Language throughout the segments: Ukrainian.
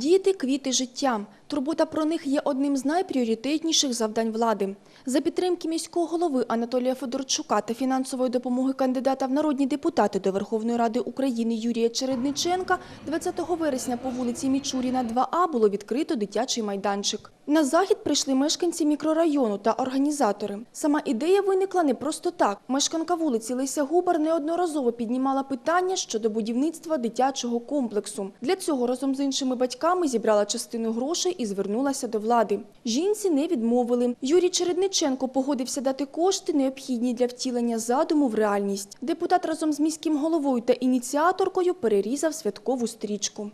Діти квіти життя. Турбота про них є одним з найпріоритетніших завдань влади. За підтримки міського голови Анатолія Федорчука та фінансової допомоги кандидата в народні депутати до Верховної Ради України Юрія Чередниченка 20 вересня по вулиці Мічуріна 2А було відкрито дитячий майданчик. На захід прийшли мешканці мікрорайону та організатори. Сама ідея виникла не просто так. Мешканка вулиці Леся Губар неодноразово піднімала питання щодо будівництва дитячого комплексу. Для цього разом з іншими батьками зібрала частину грошей і звернулася до влади. Жінці не відмовили. Юрій Чередниченко погодився дати кошти, необхідні для втілення задуму в реальність. Депутат разом з міським головою та ініціаторкою перерізав святкову стрічку.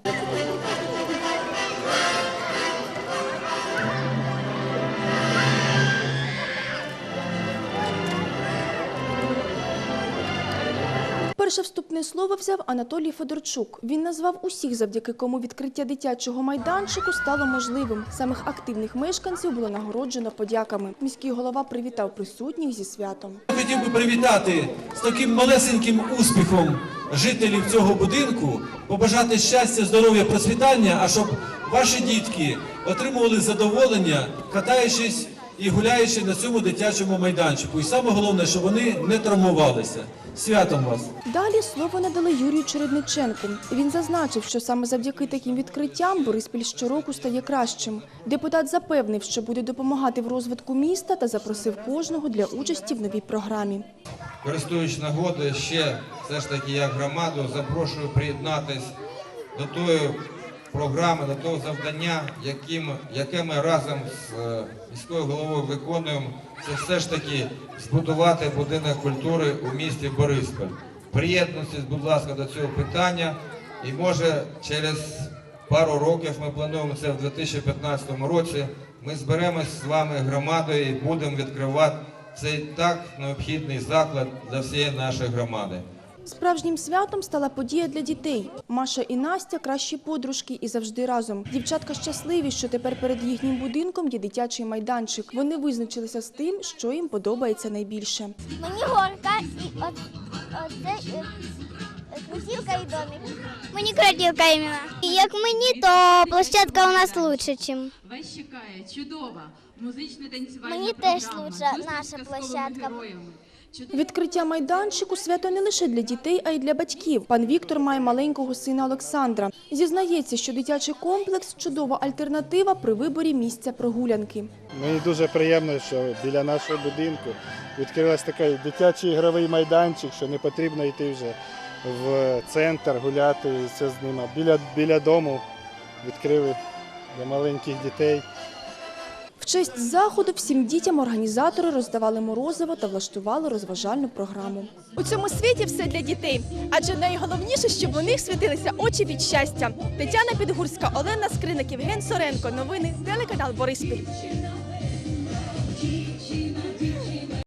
Перше вступне слово взяв Анатолій Федорчук. Він назвав усіх, завдяки кому відкриття дитячого майданчику стало можливим. Самих активних мешканців було нагороджено подяками. Міський голова привітав присутніх зі святом. Хотів би привітати з таким малесеньким успіхом жителів цього будинку, побажати щастя, здоров'я, процвітання, а щоб ваші дітки отримували задоволення, катаючись і гуляючи на цьому дитячому майданчику. І саме головне, щоб вони не травмувалися. Святом вас! Далі слово надали Юрію Чередниченку. Він зазначив, що саме завдяки таким відкриттям Бориспіль щороку стає кращим. Депутат запевнив, що буде допомагати в розвитку міста та запросив кожного для участі в новій програмі. Користуючись нагодою, ще все ж таки як громаду запрошую приєднатись до тої програми, до того завдання, яким, яке ми разом з е, міською головою виконуємо. Це все ж таки збудувати будинок культури у місті Бориспіль. Приєднуйтесь, будь ласка, до цього питання. І може через пару років ми плануємо це в 2015 році. Ми зберемось з вами громадою і будемо відкривати цей так необхідний заклад для всієї нашої громади. Справжнім святом стала подія для дітей. Маша і Настя кращі подружки і завжди разом. Дівчатка щасливі, що тепер перед їхнім будинком є дитячий майданчик. Вони визначилися з тим, що їм подобається найбільше. Мені горка і от, оце е, і домик. Мені крутівка іменно. Як мені, то площадка у нас лучше, чим. Вас чекає чудова музично танцювальна Мені теж лучше наша площадка. Відкриття майданчику свято не лише для дітей, а й для батьків. Пан Віктор має маленького сина Олександра. Зізнається, що дитячий комплекс чудова альтернатива при виборі місця прогулянки. Мені дуже приємно, що біля нашого будинку відкрився такий дитячий ігровий майданчик, що не потрібно йти вже в центр гуляти все з ними. Біля, біля дому відкрили для маленьких дітей. Честь заходу всім дітям організатори роздавали морозиво та влаштували розважальну програму. У цьому світі все для дітей, адже найголовніше, щоб у них світилися очі від щастя. Тетяна Підгурська, Олена Скриник, Євген Соренко. Новини телеканал Бориспіль.